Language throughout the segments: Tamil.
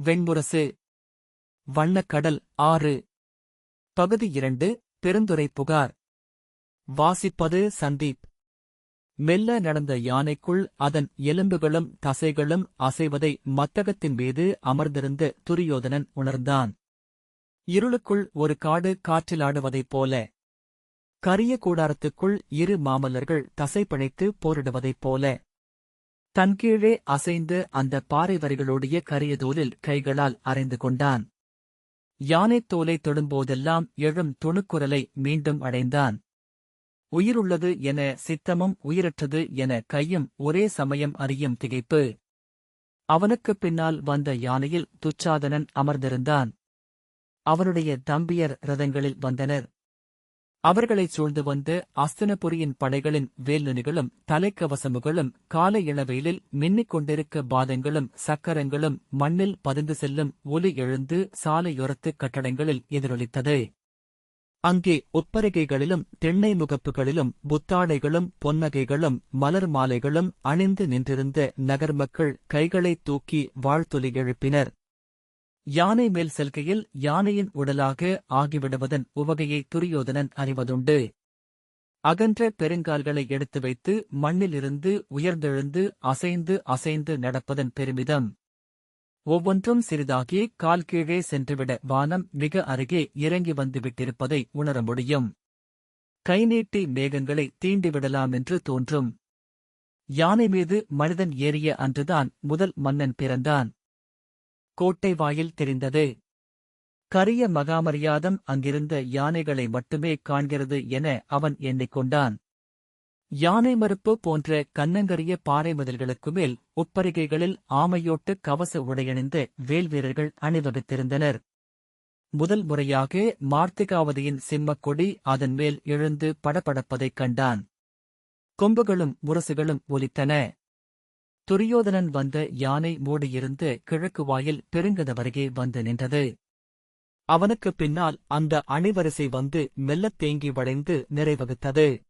வெண்முரசு வண்ணக்கடல் ஆறு. பகுதி இரண்டு பெருந்துரை புகார். வாசிப்பது சந்தீப். மெல்ல நடந்த யானைக்குள் அதன் எலும்புகளும் தசைகளும் அசைவதை மத்தகத்தின் மீது அமர்ந்திருந்த துரியோதனன் உணர்ந்தான். இருளுக்குள் ஒரு காடு காற்றிலாடுவதைப் போல. கரிய கூடாரத்துக்குள் இரு மாமல்லர்கள் தசைப்பிழைத்து போரிடுவதைப் போல. தன்கீழே அசைந்து அந்த பாறை வரிகளுடைய கரிய தோலில் கைகளால் அறைந்து கொண்டான். யானைத் தோலை தொடும்போதெல்லாம் எழும் துணுக்குரலை மீண்டும் அடைந்தான். உயிருள்ளது என சித்தமும் உயிரற்றது என கையும் ஒரே சமயம் அறியும் திகைப்பு. அவனுக்குப் பின்னால் வந்த யானையில் துச்சாதனன் அமர்ந்திருந்தான். அவனுடைய தம்பியர் ரதங்களில் வந்தனர். அவர்களைச் சூழ்ந்து வந்த அஸ்தனபுரியின் படைகளின் வேல்நுனிகளும் தலைக்கவசமுகளும் காலை இளவெயிலில் மின்னிக் கொண்டிருக்க பாதங்களும் சக்கரங்களும் மண்ணில் பதிந்து செல்லும் ஒலி எழுந்து சாலையோரத்து கட்டடங்களில் எதிரொலித்தது. அங்கே ஒப்பரிகைகளிலும் தென்னை முகப்புகளிலும் புத்தாடைகளும் பொன்னகைகளும் மலர் மாலைகளும் அணிந்து நின்றிருந்த நகர்மக்கள் கைகளைத் தூக்கி வாழ்த்தொலி எழுப்பினர். யானை மேல் செல்கையில் யானையின் உடலாக ஆகிவிடுவதன் உவகையை துரியோதனன் அறிவதுண்டு. அகன்ற பெருங்கால்களை எடுத்து வைத்து மண்ணிலிருந்து உயர்ந்தெழுந்து அசைந்து அசைந்து நடப்பதன் பெருமிதம். ஒவ்வொன்றும் சிறிதாகி கால் கீழே சென்றுவிட வானம் மிக அருகே இறங்கி வந்து விட்டிருப்பதை உணர முடியும். கைநீட்டி மேகங்களை தீண்டிவிடலாம் என்று தோன்றும். யானை மீது மனிதன் ஏறிய அன்றுதான் முதல் மன்னன் பிறந்தான். கோட்டை வாயில் தெரிந்தது. கரிய மகாமரியாதம் அங்கிருந்த யானைகளை மட்டுமே காண்கிறது என அவன் எண்ணிக்கொண்டான் யானை மறுப்பு போன்ற கண்ணங்கரிய பாறை முதல்களுக்கு மேல் உப்பரிகைகளில் ஆமையோட்டு கவச உடையணிந்த வேல்வீரர்கள் அணிவகுத்திருந்தனர். முதல் முறையாக மார்த்திகாவதியின் சிம்மக்கொடி அதன் மேல் எழுந்து படபடப்பதைக் கண்டான். கொம்புகளும் முரசுகளும் ஒலித்தன. துரியோதனன் வந்த யானை மூடியிருந்து கிழக்கு வாயில் பெருங்கதவருகே வந்து நின்றது. அவனுக்குப் பின்னால் அந்த அணிவரிசை வந்து மெல்லத் தேங்கி வளைந்து நிறைவகுத்தது.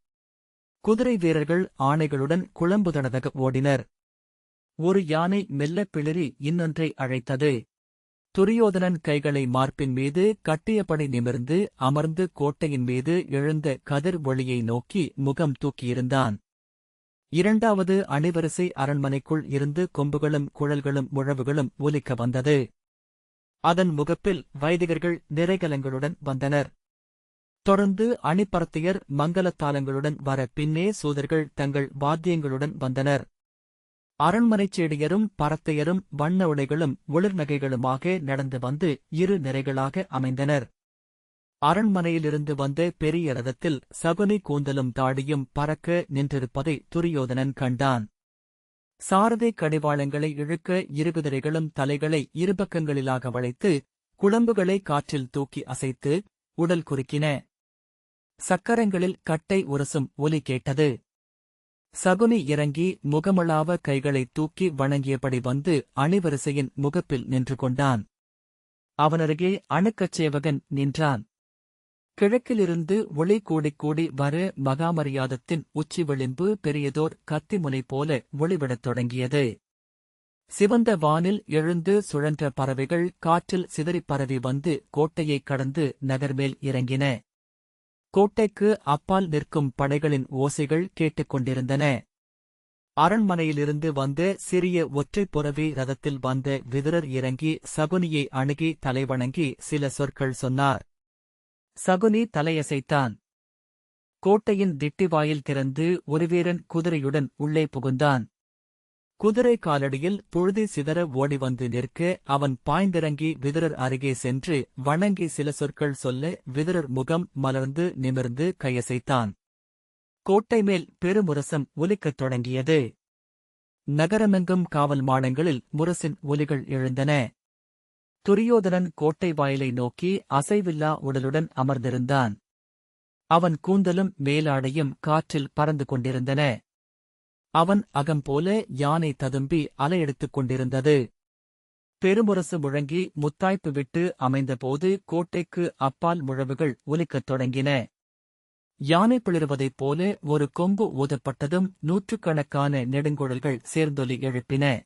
குதிரை வீரர்கள் ஆணைகளுடன் குழம்புதனதக ஓடினர். ஒரு யானை மெல்லப் பிளறி இன்னொன்றை அழைத்தது. துரியோதனன் கைகளை மார்பின் மீது கட்டியபடி நிமிர்ந்து அமர்ந்து கோட்டையின் மீது எழுந்த கதிர் ஒளியை நோக்கி முகம் தூக்கியிருந்தான். இரண்டாவது அணிவரிசை அரண்மனைக்குள் இருந்து கொம்புகளும் குழல்களும் முழவுகளும் ஒலிக்க வந்தது. அதன் முகப்பில் வைதிகர்கள் நிறைகலங்களுடன் வந்தனர். தொடர்ந்து அணிப்பரத்தையர் மங்கலத்தாளங்களுடன் வர பின்னே சூதர்கள் தங்கள் வாத்தியங்களுடன் வந்தனர். அரண்மனைச் செடியரும் பரத்தையரும் வண்ண உடைகளும் ஒளிர்நகைகளுமாக நடந்து வந்து இரு நிறைகளாக அமைந்தனர். அரண்மனையிலிருந்து வந்த பெரிய ரதத்தில் சகுனி கூந்தலும் தாடியும் பறக்க நின்றிருப்பதை துரியோதனன் கண்டான். சாரதை கடிவாளங்களை இழுக்க இருகுதிரைகளும் தலைகளை இருபக்கங்களிலாக வளைத்து குழம்புகளை காற்றில் தூக்கி அசைத்து உடல் குறுக்கின. சக்கரங்களில் கட்டை உரசும் ஒலி கேட்டது. சகுனி இறங்கி முகமளாவ கைகளை தூக்கி வணங்கியபடி வந்து அணிவரிசையின் முகப்பில் நின்று கொண்டான். அவனருகே அணுக்கச்சேவகன் நின்றான். கிழக்கிலிருந்து ஒளி கூடிக் கூடி வர மகாமரியாதத்தின் உச்சி விளிம்பு பெரியதோர் கத்திமுனை போல ஒளிவிடத் தொடங்கியது. சிவந்த வானில் எழுந்து சுழன்ற பறவைகள் காற்றில் சிதறிப் பரவி வந்து கோட்டையைக் கடந்து நகர்மேல் இறங்கின. கோட்டைக்கு அப்பால் நிற்கும் படைகளின் ஓசைகள் கேட்டுக்கொண்டிருந்தன அரண்மனையிலிருந்து வந்த சிறிய ஒற்றைப் புறவி ரதத்தில் வந்த விதுரர் இறங்கி சகுனியை அணுகி தலைவணங்கி சில சொற்கள் சொன்னார். சகுனி தலையசைத்தான். கோட்டையின் திட்டிவாயில் திறந்து ஒருவீரன் குதிரையுடன் உள்ளே புகுந்தான். குதிரை காலடியில் புழுதி சிதற ஓடி வந்து நிற்க அவன் பாய்ந்திறங்கி விதிரர் அருகே சென்று வணங்கி சில சொற்கள் சொல்ல விதிரர் முகம் மலர்ந்து நிமிர்ந்து கையசைத்தான். கோட்டை மேல் பெருமுரசம் ஒலிக்கத் தொடங்கியது. நகரமெங்கும் காவல் மாடங்களில் முரசின் ஒலிகள் எழுந்தன. துரியோதனன் கோட்டை வாயிலை நோக்கி அசைவில்லா உடலுடன் அமர்ந்திருந்தான். அவன் கூந்தலும் மேலாடையும் காற்றில் பறந்து கொண்டிருந்தன. அவன் அகம்போல யானை ததும்பி அலையெடுத்துக் கொண்டிருந்தது. பெருமுரசு முழங்கி முத்தாய்ப்பு விட்டு அமைந்தபோது கோட்டைக்கு அப்பால் முழவுகள் ஒலிக்கத் தொடங்கின. யானை பிளிருவதைப் போல ஒரு கொம்பு ஊதப்பட்டதும் நூற்றுக்கணக்கான நெடுங்குழல்கள் சேர்ந்தொலி எழுப்பின.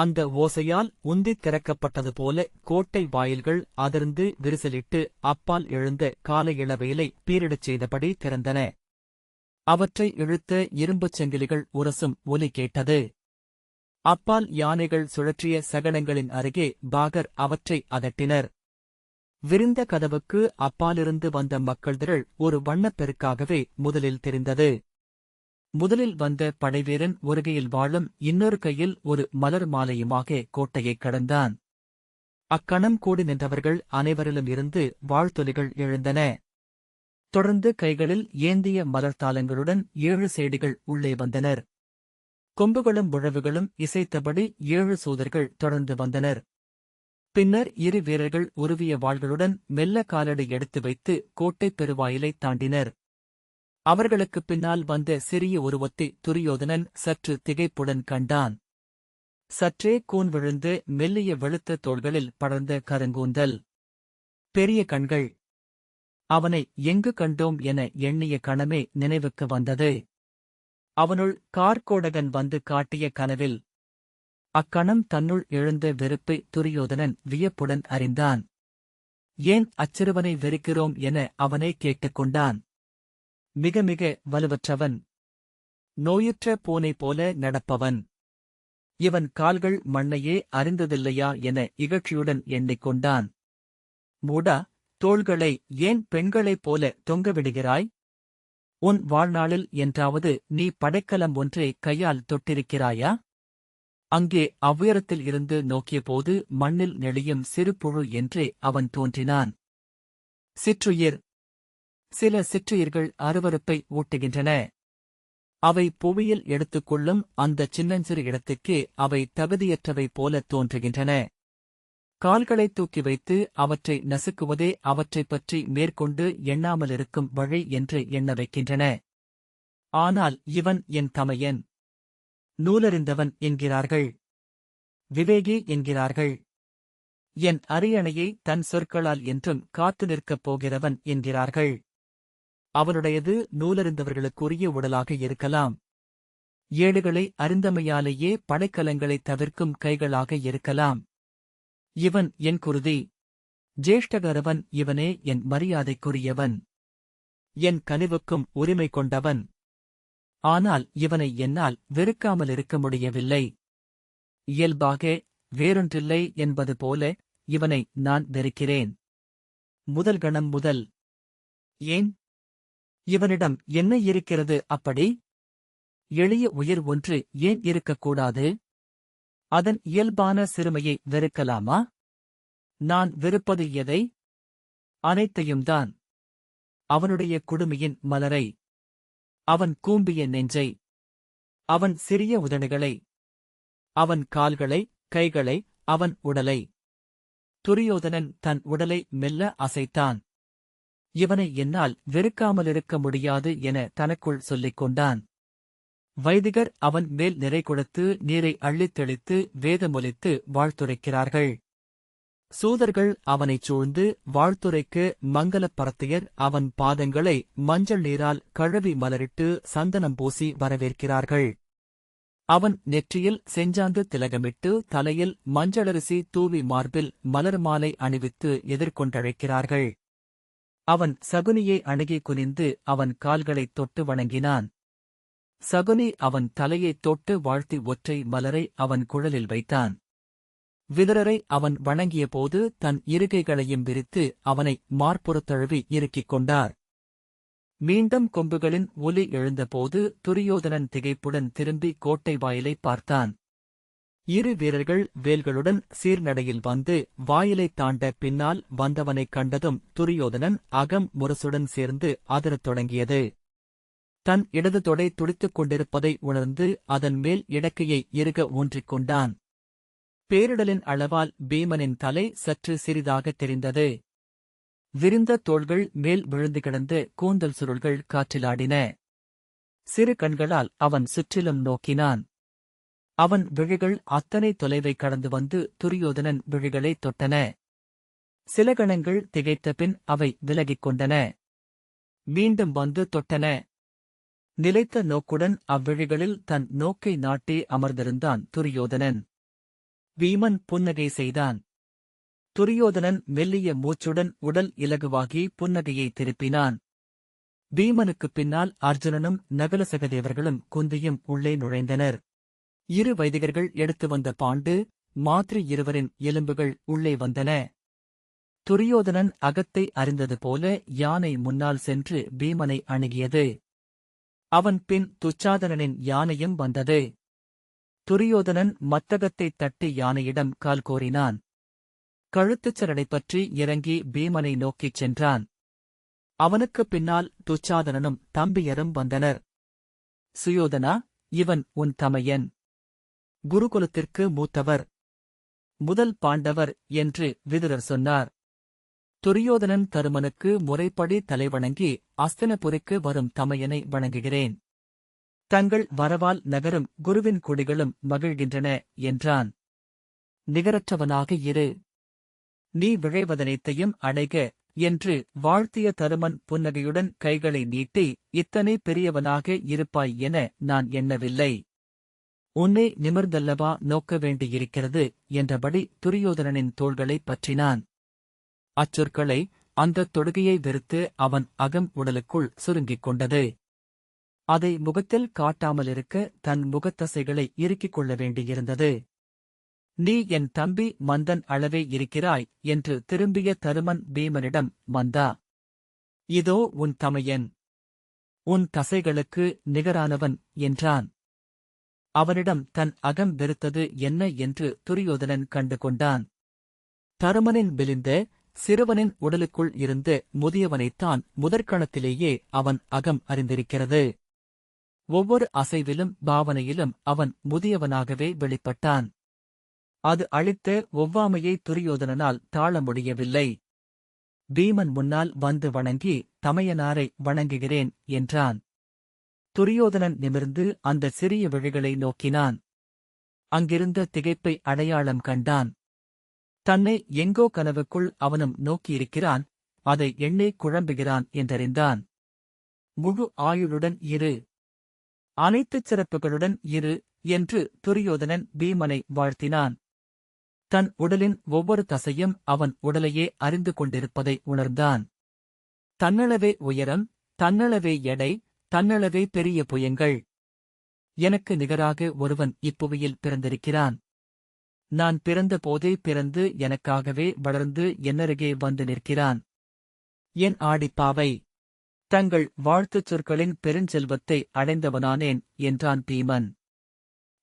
அந்த ஓசையால் உந்தித் திறக்கப்பட்டது போல கோட்டை வாயில்கள் அதிர்ந்து விரிசலிட்டு அப்பால் எழுந்த காலை இளவெயிலை பீரிடச் செய்தபடி திறந்தன. அவற்றை இழுத்த இரும்புச் செங்கிலிகள் உரசும் ஒலி கேட்டது. அப்பால் யானைகள் சுழற்றிய சகனங்களின் அருகே பாகர் அவற்றை அதட்டினர். விரிந்த கதவுக்கு அப்பாலிருந்து வந்த மக்கள் திரள் ஒரு வண்ணப்பெருக்காகவே முதலில் தெரிந்தது. முதலில் வந்த படைவீரன் ஒரு கையில் வாழும் இன்னொரு கையில் ஒரு மலர் மாலையுமாக கோட்டையைக் கடந்தான். அக்கணம் கூடி நின்றவர்கள் அனைவரிலும் இருந்து வாழ்த்தொலிகள் எழுந்தன. தொடர்ந்து கைகளில் ஏந்திய மலர் தாளங்களுடன் ஏழு சேடிகள் உள்ளே வந்தனர். கொம்புகளும் உழவுகளும் இசைத்தபடி ஏழு சூதர்கள் தொடர்ந்து வந்தனர். பின்னர் இரு வீரர்கள் உருவிய வாள்களுடன் மெல்ல காலடி எடுத்து வைத்து கோட்டைப் பெருவாயிலை தாண்டினர். அவர்களுக்குப் பின்னால் வந்த சிறிய உருவத்தை துரியோதனன் சற்று திகைப்புடன் கண்டான். சற்றே கூன் விழுந்து மெல்லிய வெளுத்த தோள்களில் படர்ந்த கருங்கூந்தல். பெரிய கண்கள். அவனை எங்கு கண்டோம் என எண்ணிய கணமே நினைவுக்கு வந்தது. அவனுள் கார்கோடகன் வந்து காட்டிய கனவில். அக்கணம் தன்னுள் எழுந்த வெறுப்பை துரியோதனன் வியப்புடன் அறிந்தான். ஏன் அச்சிறுவனை வெறுக்கிறோம் என அவனை கேட்டுக்கொண்டான் மிக மிக வலுவற்றவன். நோயுற்ற பூனை போல நடப்பவன். இவன் கால்கள் மண்ணையே அறிந்ததில்லையா என இகழ்ச்சியுடன் எண்ணிக்கொண்டான் மூடா தோள்களை ஏன் பெண்களைப் போல தொங்கவிடுகிறாய் உன் வாழ்நாளில் என்றாவது நீ படைக்கலம் ஒன்றை கையால் தொட்டிருக்கிறாயா? அங்கே அவ்வுயரத்தில் இருந்து நோக்கியபோது மண்ணில் நெளியும் சிறு புழு என்றே அவன் தோன்றினான். சிற்றுயிர் சில சிற்றுயிர்கள் அருவருப்பை ஊட்டுகின்றன. அவை புவியில் எடுத்துக்கொள்ளும் அந்த சின்னஞ்சிறு இடத்துக்கு அவை தகுதியற்றவை போல தோன்றுகின்றன. கால்களைத் தூக்கி வைத்து அவற்றை நசுக்குவதே அவற்றைப் பற்றி மேற்கொண்டு எண்ணாமலிருக்கும் வழி என்று எண்ண வைக்கின்றன. ஆனால் இவன் என் தமையன். நூலறிந்தவன் என்கிறார்கள். விவேகி என்கிறார்கள். என் அரியணையை தன் சொற்களால் என்றும் காத்து நிற்கப் போகிறவன் என்கிறார்கள். அவனுடையது நூலறிந்தவர்களுக்குரிய உடலாக இருக்கலாம். ஏடுகளை அறிந்தமையாலேயே படைக்கலங்களைத் தவிர்க்கும் கைகளாக இருக்கலாம். இவன் என் குருதி. ஜேஷ்டகரவன் இவனே என் மரியாதைக்குரியவன். என் கனிவுக்கும் உரிமை கொண்டவன். ஆனால் இவனை என்னால் வெறுக்காமல் இருக்க முடியவில்லை. இயல்பாக வேறொன்றில்லை என்பது போல இவனை நான் வெறுக்கிறேன். முதல் கணம் முதல். ஏன்? இவனிடம் என்ன இருக்கிறது அப்படி? எளிய உயிர் ஒன்று ஏன் இருக்கக்கூடாது? அதன் இயல்பான சிறுமையை வெறுக்கலாமா? நான் வெறுப்பது எதை? அனைத்தையும்தான் அவனுடைய குடுமையின் மலரை. அவன் கூம்பிய நெஞ்சை. அவன் சிறிய உதடுகளை. அவன் கால்களை கைகளை அவன் உடலை. துரியோதனன் தன் உடலை மெல்ல அசைத்தான். இவனை என்னால் வெறுக்காமலிருக்க முடியாது என தனக்குள் சொல்லிக் கொண்டான். வைதிகர் அவன் மேல் நிறை கொடுத்து நீரை அள்ளித் தெளித்து வேதமொலித்து வாழ்த்துரைக்கிறார்கள். சூதர்கள் அவனைச் சூழ்ந்து வாழ்த்துரைக்கு மங்கலப் பரத்தையர் அவன் பாதங்களை மஞ்சள் நீரால் கழுவி மலரிட்டு சந்தனம் பூசி வரவேற்கிறார்கள். அவன் நெற்றியில் செஞ்சாந்து திலகமிட்டு தலையில் மஞ்சளரிசி தூவி மார்பில் மலர் மாலை அணிவித்து எதிர்கொண்டழைக்கிறார்கள். அவன் சகுனியை அணுகி குனிந்து அவன் கால்களைத் தொட்டு வணங்கினான். சகுனி அவன் தலையைத் தொட்டு வாழ்த்தி ஒற்றை மலரை அவன் குழலில் வைத்தான். விதரரை அவன் வணங்கியபோது தன் இருகைகளையும் விரித்து அவனை மார்புறத்தழுவி இறுக்கிக் கொண்டார். மீண்டும் கொம்புகளின் ஒலி எழுந்தபோது துரியோதனன் திகைப்புடன் திரும்பி கோட்டை வாயிலை பார்த்தான். இரு வீரர்கள் வேல்களுடன் சீர்நடையில் வந்து வாயிலைத் தாண்ட பின்னால் வந்தவனைக் கண்டதும் துரியோதனன் அகம் முரசுடன் சேர்ந்து அதிரத் தொடங்கியது. தன் இடது தொடை துடித்துக் கொண்டிருப்பதை உணர்ந்து அதன் மேல் இடக்கையை இறுக ஊன்றிக் கொண்டான். பேரிடலின் அளவால் பீமனின் தலை சற்று சிறிதாகத் தெரிந்தது. விரிந்த தோள்கள் மேல் விழுந்து கிடந்து கூந்தல் சுருள்கள் காற்றிலாடின சிறு கண்களால் அவன் சுற்றிலும் நோக்கினான். அவன் விழிகள் அத்தனை தொலைவை கடந்து வந்து துரியோதனன் விழிகளை தொட்டன. சில கணங்கள் திகைத்த பின் அவை விலகிக் கொண்டன. மீண்டும் வந்து தொட்டன. நிலைத்த நோக்குடன் அவ்விழிகளில் தன் நோக்கை நாட்டி அமர்ந்திருந்தான் துரியோதனன். வீமன் புன்னகை செய்தான். துரியோதனன் மெல்லிய மூச்சுடன் உடல் இலகுவாகி புன்னகையை திருப்பினான். பீமனுக்குப் பின்னால் அர்ஜுனனும் நகலசகதேவர்களும் குந்தியும் உள்ளே நுழைந்தனர். இரு வைதிகர்கள் எடுத்து வந்த பாண்டு மாத்ரி இருவரின் எலும்புகள் உள்ளே வந்தன. துரியோதனன் அகத்தை அறிந்தது போல யானை முன்னால் சென்று பீமனை அணுகியது. அவன் பின் துச்சாதனனின் யானையும் வந்தது. துரியோதனன் மத்தகத்தைத் தட்டி யானையிடம் கால் கோரினான். கழுத்துச் சரடை பற்றி இறங்கி பீமனை நோக்கிச் சென்றான். அவனுக்குப் பின்னால் துச்சாதனனும் தம்பியரும் வந்தனர். சுயோதனா இவன் உன் தமையன். குருகுலத்திற்கு மூத்தவர். முதல் பாண்டவர் என்று விதுரர் சொன்னார். துரியோதனன் தருமனுக்கு முறைப்படி தலைவணங்கி அஸ்தனபுரிக்கு வரும் தமையனை வணங்குகிறேன். தங்கள் வரவால் நகரும் குருவின் குடிகளும் மகிழ்கின்றன என்றான். நிகரற்றவனாக இரு. நீ விழைவதனைத்தையும் அடைக என்று வாழ்த்திய தருமன் புன்னகையுடன் கைகளை நீட்டி இத்தனை பெரியவனாக இருப்பாய் என நான் எண்ணவில்லை. உன்னை நிமிர்ந்தல்லவா நோக்க வேண்டியிருக்கிறது என்றபடி துரியோதனனின் தோள்களைப் பற்றினான். அச்சொற்களை அந்தத் தொடுகையை வெறுத்து அவன் அகம் உடலுக்குள் சுருங்கிக் கொண்டது. அதை முகத்தில் காட்டாமலிருக்க தன் முகத்தசைகளை இறுக்கிக் கொள்ள வேண்டியிருந்தது. நீ என் தம்பி மந்தன் அளவே இருக்கிறாய் என்று திரும்பிய தருமன் பீமனிடம் மந்தா. இதோ உன் தமையன். உன் தசைகளுக்கு நிகரானவன் என்றான். அவனிடம் தன் அகம் வெறுத்தது என்ன என்று துரியோதனன் கண்டு கொண்டான் தருமனின் விளிந்த சிறுவனின் உடலுக்குள் இருந்து முதியவனைத்தான் முதற்கணத்திலேயே அவன் அகம் அறிந்திருக்கிறது. ஒவ்வொரு அசைவிலும் பாவனையிலும் அவன் முதியவனாகவே வெளிப்பட்டான். அது அளித்த ஒவ்வாமையை துரியோதனனால் தாழ முடியவில்லை. பீமன் முன்னால் வந்து வணங்கி தமையனாரை வணங்குகிறேன் என்றான். துரியோதனன் நிமிர்ந்து அந்த சிறிய விழிகளை நோக்கினான். அங்கிருந்த திகைப்பை அடையாளம் கண்டான். தன்னை எங்கோ கனவுக்குள் அவனும் நோக்கியிருக்கிறான் அதை எண்ணே குழம்புகிறான் என்றறிந்தான். முழு ஆயுளுடன் இரு. அனைத்துச் சிறப்புகளுடன் இரு என்று துரியோதனன் பீமனை வாழ்த்தினான். தன் உடலின் ஒவ்வொரு தசையும் அவன் உடலையே அறிந்து கொண்டிருப்பதை உணர்ந்தான். தன்னளவே உயரம் தன்னளவே எடை தன்னளவே பெரிய புயங்கள். எனக்கு நிகராக ஒருவன் இப்புவியில் பிறந்திருக்கிறான். நான் பிறந்த போதே பிறந்து எனக்காகவே வளர்ந்து என்னருகே வந்து நிற்கிறான். என் ஆடிப்பாவை தங்கள் வாழ்த்துச் சொற்களின் பெருஞ்செல்வத்தை அடைந்தவனானேன் என்றான் பீமன்.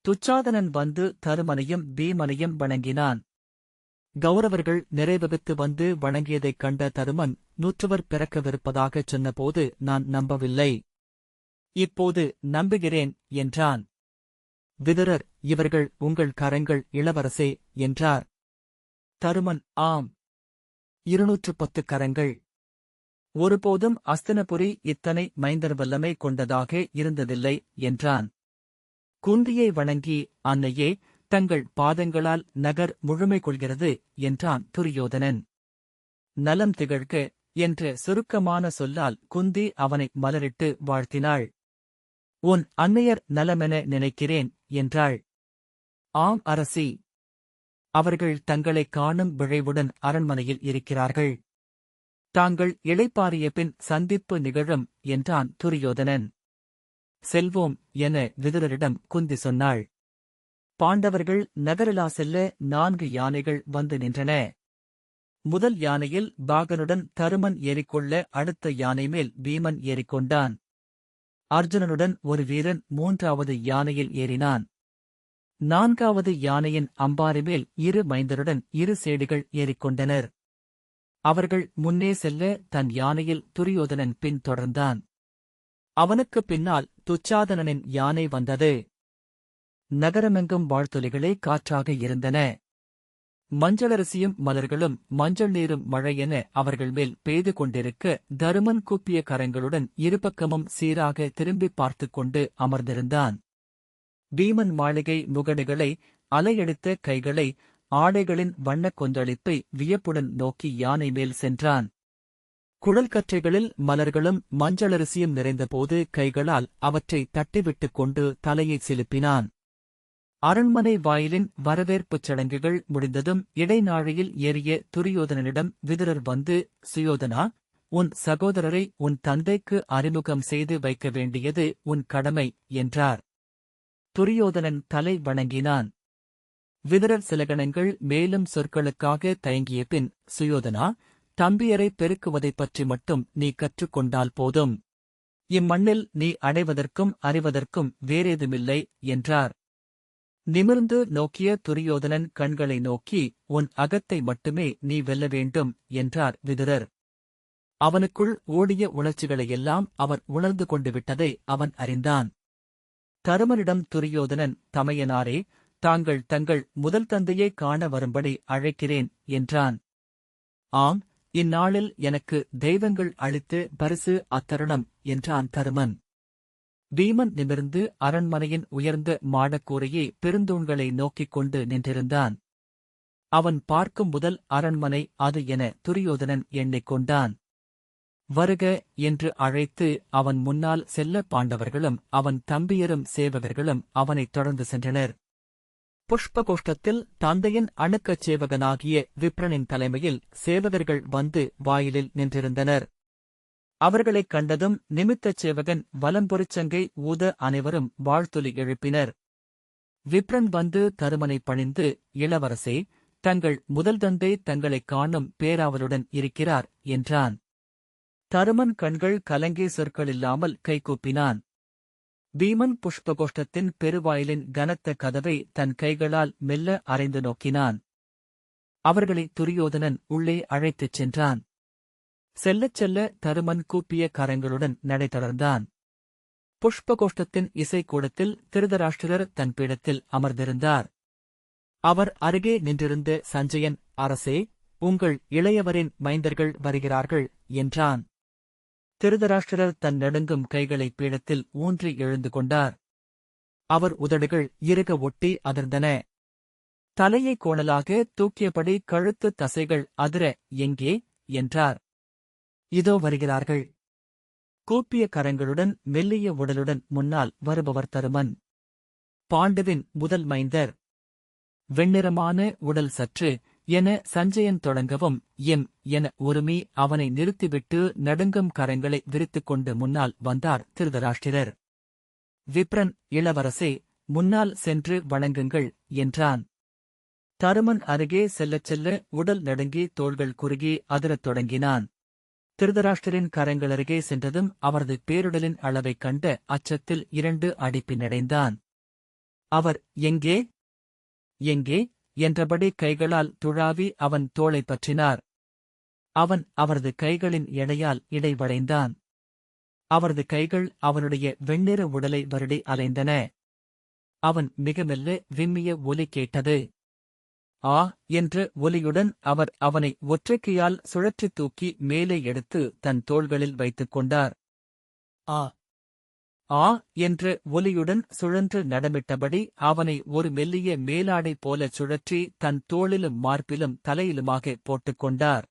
துச்சாதனன் வந்து தருமனையும் பீமனையும் வணங்கினான். கௌரவர்கள் நிறைவகுத்து வந்து வணங்கியதைக் கண்ட தருமன் நூற்றுவர் பிறக்கவிருப்பதாகச் சொன்னபோது நான் நம்பவில்லை. இப்போது நம்புகிறேன் என்றான். விதரர் இவர்கள் உங்கள் கரங்கள் இளவரசே என்றார். தருமன் ஆம். இருநூற்று பத்து கரங்கள். ஒருபோதும் அஸ்தினபுரி இத்தனை மைந்தர் வல்லமை கொண்டதாக இருந்ததில்லை என்றான். குந்தியை வணங்கி அன்னையே தங்கள் பாதங்களால் நகர் முழுமை கொள்கிறது என்றான் துரியோதனன். நலம் திகழ்க என்ற சுருக்கமான சொல்லால் குந்தி அவனை மலரிட்டு வாழ்த்தினாள். உன் அன்னையர் நலமென நினைக்கிறேன் என்றாள். ஆம் அரசி. அவர்கள் தங்களைக் காணும் விழைவுடன் அரண்மனையில் இருக்கிறார்கள். தாங்கள் இளைப்பாறிய பின் சந்திப்பு நிகழும் என்றான் துரியோதனன். செல்வோம் என விதுரரிடம் குந்தி சொன்னாள். பாண்டவர்கள் நகரிலா செல்ல நான்கு யானைகள் வந்து நின்றன. முதல் யானையில் பாகனுடன் தருமன் ஏறிக்கொள்ள அடுத்த யானை மேல் பீமன் ஏறிக்கொண்டான். அர்ஜுனனுடன் ஒரு வீரன் மூன்றாவது யானையில் ஏறினான். நான்காவது யானையின் அம்பாரி மேல் இரு மைந்தருடன் இரு சேடிகள் ஏறிக்கொண்டனர். அவர்கள் முன்னே செல்ல தன் யானையில் துரியோதனன் பின் தொடர்ந்தான். அவனுக்குப் பின்னால் துச்சாதனனின் யானை வந்தது. நகரமெங்கும் வாழ்த்தொலிகளே காற்றாக இருந்தன. மஞ்சளரிசியும் மலர்களும் மஞ்சள் நீரும் மழையென அவர்கள் மேல் பெய்து கொண்டிருக்க தருமன் கூப்பிய கரங்களுடன் இருபக்கமும் சீராக திரும்பிப் பார்த்துக் கொண்டு அமர்ந்திருந்தான். பீமன் மாளிகை முகடுகளை அலையெடுத்த கைகளை ஆடைகளின் வண்ணக் கொந்தளிப்பை வியப்புடன் நோக்கி யானை மேல் சென்றான். குழல் கற்றைகளில் மலர்களும் மஞ்சளரிசியும் நிறைந்தபோது கைகளால் அவற்றை தட்டிவிட்டுக் கொண்டு தலையைச் சிலுப்பினான். அரண்மனை வாயிலின் வரவேற்புச் சடங்குகள் முடிந்ததும் இடைநாழியில் ஏறிய துரியோதனனிடம் விதுரர் வந்து சுயோதனா உன் சகோதரரை உன் தந்தைக்கு அறிமுகம் செய்து வைக்க வேண்டியது உன் கடமை என்றார். துரியோதனன் தலை வணங்கினான். விதுரர் சிலகணங்கள் மேலும் சொற்களுக்காக தயங்கிய பின் சுயோதனா தம்பியரை பெருக்குவதைப் பற்றி மட்டும் நீ கற்றுக்கொண்டால் போதும். இம்மண்ணில் நீ அடைவதற்கும் அறிவதற்கும் வேறேதுமில்லை என்றார். நிமிர்ந்து நோக்கிய துரியோதனன் கண்களை நோக்கி உன் அகத்தை மட்டுமே நீ வெல்ல வேண்டும் என்றார் விதுரர். அவனுக்குள் ஓடிய உணர்ச்சிகளையெல்லாம் அவர் உணர்ந்து கொண்டு விட்டதை அவன் அறிந்தான். தருமனிடம் துரியோதனன் தமையனாரே தாங்கள் தங்கள் முதல் தந்தையை காண வரும்படி அழைக்கிறேன் என்றான். ஆம் இந்நாளில் எனக்கு தெய்வங்கள் அளித்து பரிசு அத்தருணம் என்றான் தருமன். பீமன் நிமிர்ந்து அரண்மனையின் உயர்ந்த மாடக்கூரையே பெருந்தூண்களை நோக்கிக் கொண்டு நின்றிருந்தான். அவன் பார்க்கும் முதல் அரண்மனை அது என துரியோதனன் எண்ணிக்கொண்டான் வருக என்று அழைத்து அவன் முன்னால் செல்ல பாண்டவர்களும் அவன் தம்பியரும் சேவகர்களும் அவனைத் தொடர்ந்து சென்றனர். புஷ்பகோஷ்டத்தில் தந்தையின் அணுக்கச் சேவகனாகிய விப்ரனின் தலைமையில் சேவகர்கள் வந்து வாயிலில் நின்றிருந்தனர். அவர்களைக் கண்டதும் நிமித்தச் சேவகன் வலம்பொறிச்சங்கை ஊத அனைவரும் வாழ்த்துலி எழுப்பினர். விப்ரன் வந்து தருமனை பணிந்து இளவரசே தங்கள் முதல் தந்தை தங்களைக் காணும் பேராவலுடன் இருக்கிறார் என்றான். தருமன் கண்கள் கலங்கிய சொற்களில்லாமல் கைகூப்பினான் பீமன் புஷ்பகோஷ்டத்தின் பெருவாயிலின் கனத்த கதவை தன் கைகளால் மெல்ல அரைந்து நோக்கினான். அவர்களை துரியோதனன் உள்ளே அழைத்துச் சென்றான். செல்லச் செல்ல தருமன் கூப்பிய கரங்களுடன் நடை தொடர்ந்தான் புஷ்பகோஷ்டத்தின் இசைக்கூடத்தில் திருதராஷ்டிரர் தன் பீடத்தில் அமர்ந்திருந்தார். அவர் அருகே நின்றிருந்த சஞ்சயன் அரசே உங்கள் இளையவரின் மைந்தர்கள் வருகிறார்கள் என்றான். திருதராஷ்டிரர் தன் நெடுங்கும் கைகளை பீடத்தில் ஊன்றி எழுந்து கொண்டார். அவர் உதடுகள் இறுக ஒட்டி அதிர்ந்தன. தலையை கோணலாக தூக்கியபடி கழுத்து தசைகள் அதிர எங்கே? என்றார். இதோ வருகிறார்கள். கூப்பிய கரங்களுடன் மெல்லிய உடலுடன் முன்னால் வருபவர் தருமன். பாண்டுவின் முதல் மைந்தர். வெண்ணிறமான உடல் சற்று என சஞ்சயன் தொடங்கவும் எம் என உருமி அவனை நிறுத்திவிட்டு நடுங்கும் கரங்களை விரித்துக் கொண்டு முன்னால் வந்தார் திருதராஷ்டிரர். விப்ரன் இளவரசே முன்னால் சென்று வணங்குங்கள் என்றான். தருமன் அருகே செல்லச் செல்ல உடல் நடுங்கி தோள்கள் குறுகி அதிரத் தொடங்கினான். திருதராஷ்டிரின் கரங்களருகே சென்றதும் அவரது பேருடலின் அளவைக் கண்ட அச்சத்தில் இரண்டு அடி பின்னடைந்தான் அவர் எங்கே? எங்கே? என்றபடி கைகளால் துழாவி அவன் தோளைப் பற்றினார். அவன் அவரது கைகளின் எடையால் இடைவடைந்தான். அவரது கைகள் அவனுடைய வெண்ணிற உடலை வருடி அலைந்தன. அவன் மிக மெல்ல விம்மிய ஒலி கேட்டது. ஆ என்று ஒலியுடன் அவர் அவனை ஒற்றைக்கையால் சுழற்றித் தூக்கி மேலே எடுத்து தன் தோள்களில் வைத்துக் கொண்டார். ஆ. ஆ என்று ஒலியுடன் சுழன்று நடமிட்டபடி அவனை ஒரு மெல்லிய மேலாடை போலச் சுழற்றி தன் தோளிலும் மார்பிலும் தலையிலுமாக போட்டுக்கொண்டார்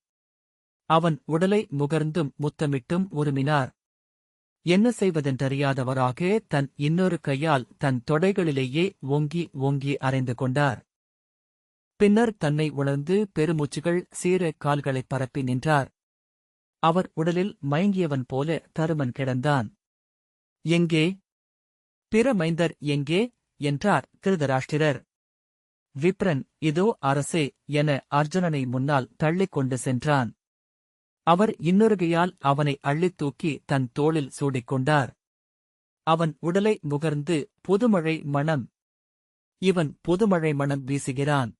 அவன் உடலை முகர்ந்தும் முத்தமிட்டும் உருமினார். என்ன செய்வதென்றறியாதவராக தன் இன்னொரு கையால் தன் தொடைகளிலேயே ஓங்கி ஓங்கி அறைந்து கொண்டார். பின்னர் தன்னை உணர்ந்து பெருமூச்சுகள் சீர கால்களைப் பரப்பி நின்றார். அவர் உடலில் மயங்கியவன் போல தருமன் கிடந்தான். எங்கே? பிற மைந்தர் எங்கே என்றார் திருதராஷ்டிரர் விப்ரன் இதோ அரசே என அர்ஜுனனை முன்னால் தள்ளிக் கொண்டு சென்றான். அவர் இன்னொருகையால் அவனை அள்ளித் தூக்கி தன் தோளில் சூடிக்கொண்டார் அவன் உடலை முகர்ந்து புதுமழை மணம் இவன் புதுமழை மணம் வீசுகிறான்!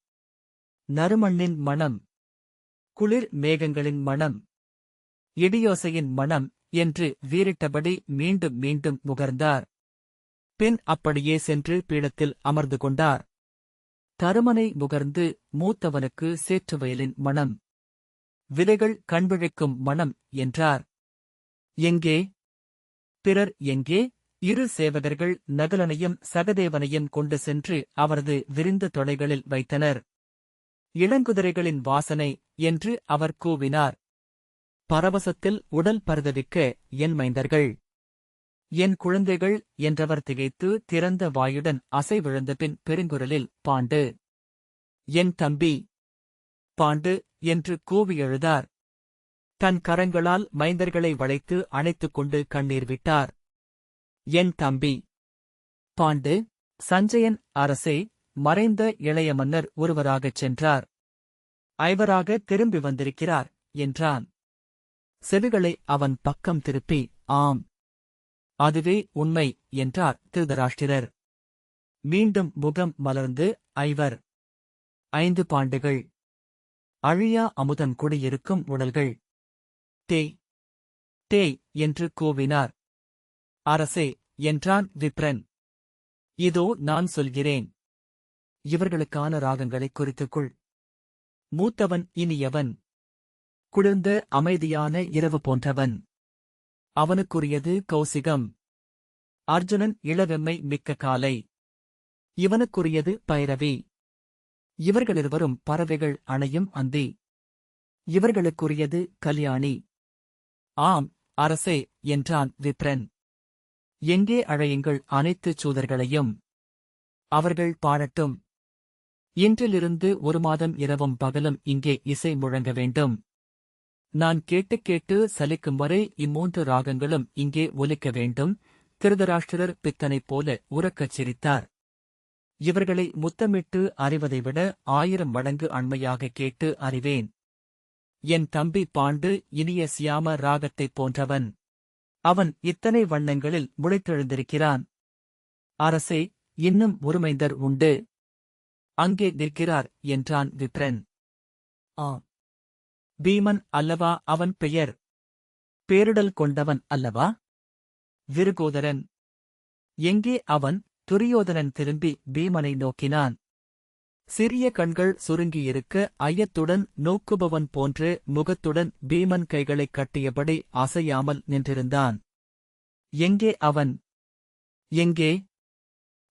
நறுமண்ணின் மணம் குளிர் மேகங்களின் மணம் இடியோசையின் மணம் என்று வீறிட்டபடி மீண்டும் மீண்டும் முகர்ந்தார். பின் அப்படியே சென்று பீடத்தில் அமர்ந்து கொண்டார். தருமனை முகர்ந்து மூத்தவனுக்கு சேற்று வயலின் மணம் விதைகள் கண்விழிக்கும் மணம் என்றார். எங்கே? பிறர் எங்கே? இரு சேவகர்கள் நகலனையும் சகதேவனையும் கொண்டு சென்று அவரது விரிந்த தொடைகளில் வைத்தனர். இளங்குதிரைகளின் வாசனை என்று அவர் கூவினார். பரவசத்தில் உடல் பரதவிக்க என் மைந்தர்கள். என் குழந்தைகள் என்றவர் திகைத்து திறந்த வாயுடன் அசைவிழந்த பின் பெருங்குரலில் பாண்டு. என் தம்பி. பாண்டு என்று கூவி எழுதார். தன் கரங்களால் மைந்தர்களை வளைத்து அணைத்துக் கொண்டு கண்ணீர் விட்டார். என் தம்பி. பாண்டு. சஞ்சயன் அரசே மறைந்த இளைய மன்னர் ஒருவராகச் சென்றார். ஐவராக திரும்பி வந்திருக்கிறார் என்றான். செவிகளை அவன் பக்கம் திருப்பி ஆம். அதுவே உண்மை என்றார் திருதராஷ்டிரர். மீண்டும் முகம் மலர்ந்து ஐவர். ஐந்து பாண்டுகள். அழியா அமுதன் குடியிருக்கும் உடல்கள். டேய் டேய் என்று கூவினார். அரசே என்றான் விப்ரன். இதோ நான் சொல்கிறேன். இவர்களுக்கான ராகங்களைக் குறித்துக்கொள் மூத்தவன் இனியவன். குளிர்ந்த அமைதியான இரவு போன்றவன். அவனுக்குரியது கௌசிகம். அர்ஜுனன் இளவெம்மை மிக்க காலை. இவனுக்குரியது பைரவி. இவர்களிருவரும் பறவைகள் அணையும் அந்தி. இவர்களுக்குரியது கல்யாணி. ஆம் அரசே என்றான் விப்ரன். எங்கே அழையுங்கள் அனைத்து சூதர்களையும்? அவர்கள் பாடட்டும். இன்றிலிருந்து ஒரு மாதம் இரவும் பகலும் இங்கே இசை முழங்க வேண்டும். நான் கேட்டு கேட்டு சலிக்கும் வரை இம்மூன்று ராகங்களும் இங்கே ஒலிக்க வேண்டும். திருதராஷ்டிரர் பித்தனைப் போல உறக்கச் சிரித்தார். இவர்களை முத்தமிட்டு அறிவதை விட ஆயிரம் மடங்கு அண்மையாக கேட்டு அறிவேன். என் தம்பி பாண்டு இனிய சியாம ராகத்தைப் போன்றவன். அவன் இத்தனை வண்ணங்களில் முளைத்தெழுந்திருக்கிறான். அரசே இன்னும் ஒருமைந்தர் உண்டு. அங்கே நிற்கிறார் என்றான் விப்ரன். ஆ பீமன் அல்லவா அவன் பெயர்? பேரிடல் கொண்டவன் அல்லவா? விருகோதரன். எங்கே அவன்? துரியோதனன் திரும்பி பீமனை நோக்கினான். சிறிய கண்கள் சுருங்கியிருக்க ஐயத்துடன் நோக்குபவன் போன்று முகத்துடன் பீமன் கைகளைக் கட்டியபடி அசையாமல் நின்றிருந்தான். எங்கே அவன்? எங்கே?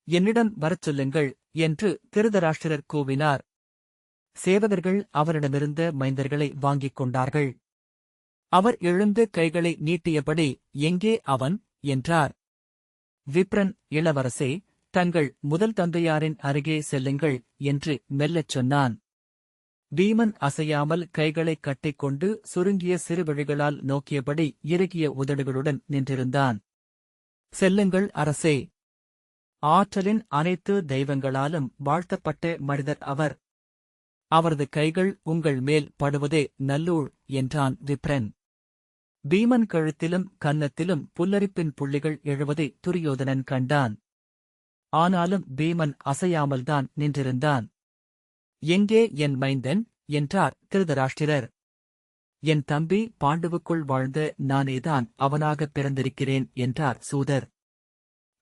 என்னிடம் வரச் சொல்லுங்கள் என்று திருதராஷ்டிரர் கூவினார். சேவகர்கள் அவரிடமிருந்த மைந்தர்களை வாங்கிக் கொண்டார்கள். அவர் எழுந்து கைகளை நீட்டியபடி எங்கே அவன்? என்றார். விப்ரன் இளவரசே தங்கள் முதல் தந்தையாரின் அருகே செல்லுங்கள் என்று மெல்லச் சொன்னான். பீமன் அசையாமல் கைகளைக் கட்டிக்கொண்டு சுருங்கிய சிறுவழிகளால் நோக்கியபடி இறுகிய உதடுகளுடன் நின்றிருந்தான். செல்லுங்கள் அரசே ஆற்றலின் அனைத்து தெய்வங்களாலும் வாழ்த்தப்பட்ட மனிதர் அவர். அவரது கைகள் உங்கள் மேல் படுவதே நல்லூழ் என்றான் விப்ரன். பீமன் கழுத்திலும் கன்னத்திலும் புல்லரிப்பின் புள்ளிகள் எழுவதை துரியோதனன் கண்டான். ஆனாலும் பீமன் அசையாமல்தான் நின்றிருந்தான். எங்கே என் மைந்தன்? என்றார் திருதராஷ்டிரர். என் தம்பி பாண்டுவுக்குள் வாழ்ந்த நானேதான் அவனாகப் பிறந்திருக்கிறேன் என்றார் சூதர்.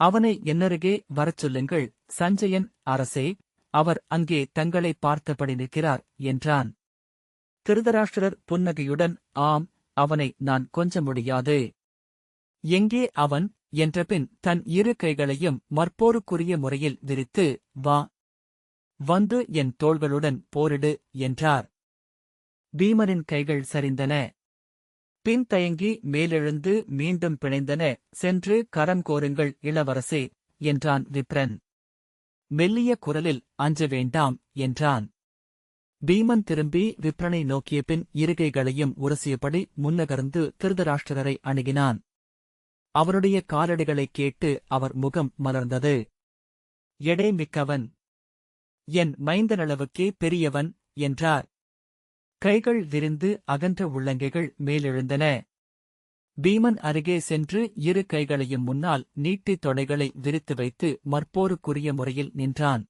அவனை என்னருகே வரச் சொல்லுங்கள் சஞ்சயன் அரசே அவர் அங்கே தங்களை பார்த்தபடி நிற்கிறார் என்றான். திருதராஷ்டிரர் புன்னகையுடன் ஆம் அவனை நான் கொஞ்ச முடியாது. எங்கே அவன்? என்றபின் தன் இரு கைகளையும் மற்போருக்குரிய முறையில் விரித்து வா. வந்து என் தோள்களுடன் போரிடு என்றார். பீமனின் கைகள் சரிந்தன. பின்தயங்கி மேலெழுந்து மீண்டும் பிணைந்தன சென்று கரம் கோருங்கள் இளவரசே என்றான் விப்ரன். மெல்லிய குரலில் அஞ்ச வேண்டாம் என்றான். பீமன் திரும்பி விப்ரனை நோக்கிய பின் இருகைகளையும் உரசியபடி முன்னகர்ந்து திருதராஷ்டிரரை அணுகினான். அவருடைய காலடிகளைக் கேட்டு அவர் முகம் மலர்ந்தது. எடை மிக்கவன் என் மைந்தனளவுக்கே பெரியவன் என்றார். கைகள் விரிந்து அகன்ற உள்ளங்கைகள் மேலெழுந்தன. பீமன் அருகே சென்று இரு கைகளையும் முன்னால் நீட்டித் தொடைகளை விரித்து வைத்து மற்போருக்குரிய முறையில் நின்றான்.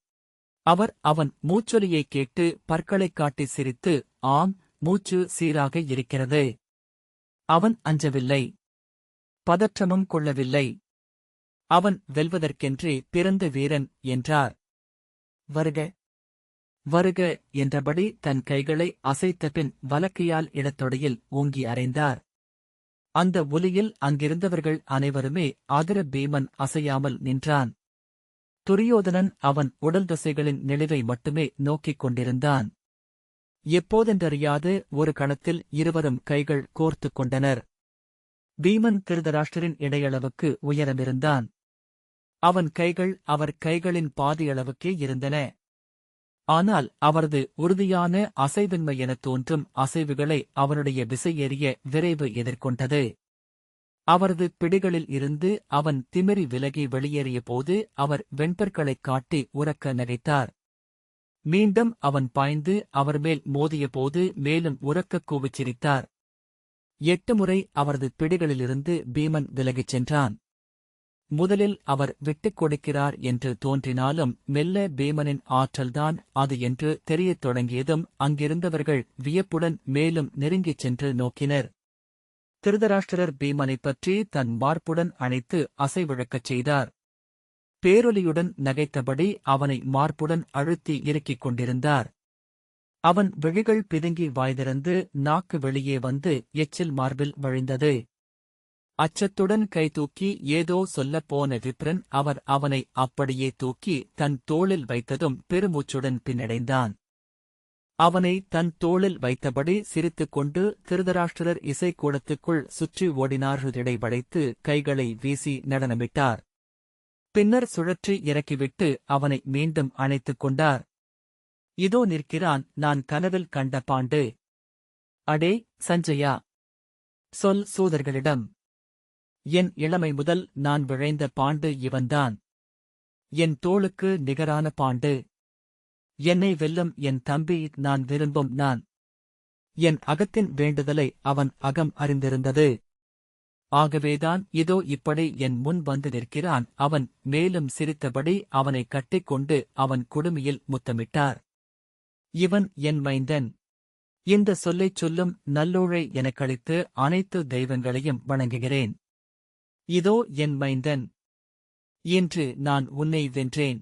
அவர் அவன் மூச்சொலியைக் கேட்டு பற்களைக் காட்டி சிரித்து ஆம் மூச்சு சீராக இருக்கிறது. அவன் அஞ்சவில்லை. பதற்றமும் கொள்ளவில்லை. அவன் வெல்வதற்கென்றே பிறந்த வீரன் என்றார். வருக வருக என்றபடி தன் கைகளை அசைத்தபின் வலக்கையால் இடத்தொடையில் ஓங்கி அறைந்தார். அந்த ஒலியில் அங்கிருந்தவர்கள் அனைவருமே ஆதர பீமன் அசையாமல் நின்றான். துரியோதனன் அவன் உடல் தசைகளின் நெளிவை மட்டுமே நோக்கிக் கொண்டிருந்தான். எப்போதென்றறியாது ஒரு கணத்தில் இருவரும் கைகள் கோர்த்துக் கொண்டனர். பீமன் திருதராஷ்டிரின் இடையளவுக்கு உயரமிருந்தான். அவன் கைகள் அவர் கைகளின் பாதியளவுக்கே இருந்தன. ஆனால் அவரது உறுதியான அசைவின்மை எனத் தோன்றும் அசைவுகளை அவனுடைய விசையேறிய விரைவு எதிர்கொண்டது. அவரது பிடிகளில் இருந்து அவன் திமிரி விலகி வெளியேறிய போது அவர் வெண்பற்களைக் காட்டி உரக்க நகைத்தார். மீண்டும் அவன் பாய்ந்து அவர் மேல் மோதியபோது மேலும் உரக்கக் கூவிச்சிரித்தார் எட்டு முறை அவரது பிடிகளிலிருந்து பீமன் விலகிச் சென்றான். முதலில் அவர் விட்டுக் கொடுக்கிறார் என்று தோன்றினாலும் மெல்ல பீமனின் ஆற்றல்தான் அது என்று தெரியத் தொடங்கியதும் அங்கிருந்தவர்கள் வியப்புடன் மேலும் நெருங்கிச் சென்று நோக்கினர். திருதராஷ்டிரர் பீமனைப் பற்றி தன் மார்புடன் அணைத்து அசைவிழக்கச் செய்தார். பேரொலியுடன் நகைத்தபடி அவனை மார்புடன் அழுத்தி இறுக்கிக் கொண்டிருந்தார். அவன் விழிகள் பிதுங்கி வாய்திறந்து நாக்கு வெளியே வந்து எச்சில் மார்பில் வழிந்தது. அச்சத்துடன் கை தூக்கி ஏதோ சொல்லப் போன விப்ரன் அவர் அவனை அப்படியே தூக்கி தன் தோளில் வைத்ததும் பெருமூச்சுடன் பின்னடைந்தான். அவனை தன் தோளில் வைத்தபடி சிரித்துக் கொண்டு திருதராஷ்டிரர் இசைக்கூடத்துக்குள் சுற்றி ஓடினார்களிடை வளைத்து கைகளை வீசி நடனமிட்டார். பின்னர் சுழற்றி இறக்கிவிட்டு அவனை மீண்டும் அணைத்துக் கொண்டார். இதோ நிற்கிறான் நான் கனவில் கண்ட பாண்டு. அடே சஞ்சயா. சொல் சூதர்களிடம். என் இளமை முதல் நான் விழைந்த பாண்டு இவன்தான். என் தோளுக்கு நிகரான பாண்டு. என்னை வெல்லும் என் தம்பி நான் விரும்பும் நான். என் அகத்தின் வேண்டுதலை அவன் அகம் அறிந்திருந்தது. ஆகவேதான் இதோ இப்படி என் முன் வந்து நிற்கிறான். அவன் மேலும் சிரித்தபடி அவனை கட்டிக்கொண்டு அவன் குடுமியில் முத்தமிட்டார். இவன் என் மைந்தன். இந்த சொல்லைச் சொல்லும் நல்லோழை எனக்களித்து அனைத்து தெய்வங்களையும் வணங்குகிறேன். இதோ என் மைந்தன். இன்று நான் உன்னை வென்றேன்.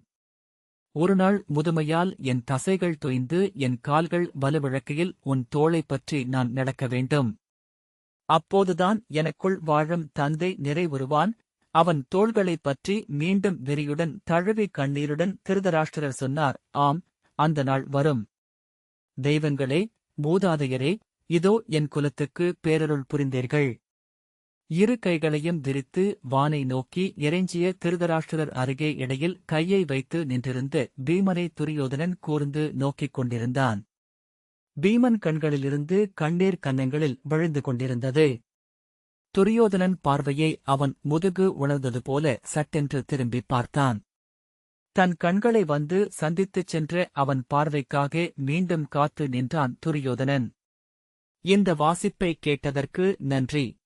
ஒருநாள் முதுமையால் என் தசைகள் தொய்ந்து என் கால்கள் வலுவிழக்கையில் உன் தோளைப் பற்றி நான் நடக்க வேண்டும். அப்போதுதான் எனக்குள் வாழும் தந்தை நிறைவுறுவான். அவன் தோள்களைப் பற்றி மீண்டும் வெறியுடன் தழுவி கண்ணீருடன் திருதராஷ்டிரர் சொன்னார் ஆம் அந்த நாள் வரும். தெய்வங்களே மூதாதையரே இதோ என் குலத்துக்கு பேரருள் புரிந்தீர்கள். இரு கைகளையும் விரித்து வானை நோக்கி இறைஞ்சிய திருதராஷ்டிரர் அருகே இடையில் கையை வைத்து நின்றிருந்து பீமனை துரியோதனன் கூர்ந்து நோக்கிக் கொண்டிருந்தான். பீமன் கண்களிலிருந்து கண்ணீர் கன்னங்களில் விழுந்து கொண்டிருந்தது. துரியோதனன் பார்வையை அவன் முதுகு உணர்ந்தது போல சட்டென்று திரும்பிப் பார்த்தான். தன் கண்களை வந்து சந்தித்துச் சென்ற அவன் பார்வைக்காக மீண்டும் காத்து நின்றான் துரியோதனன். இந்த வாசிப்பை கேட்டதற்கு நன்றி.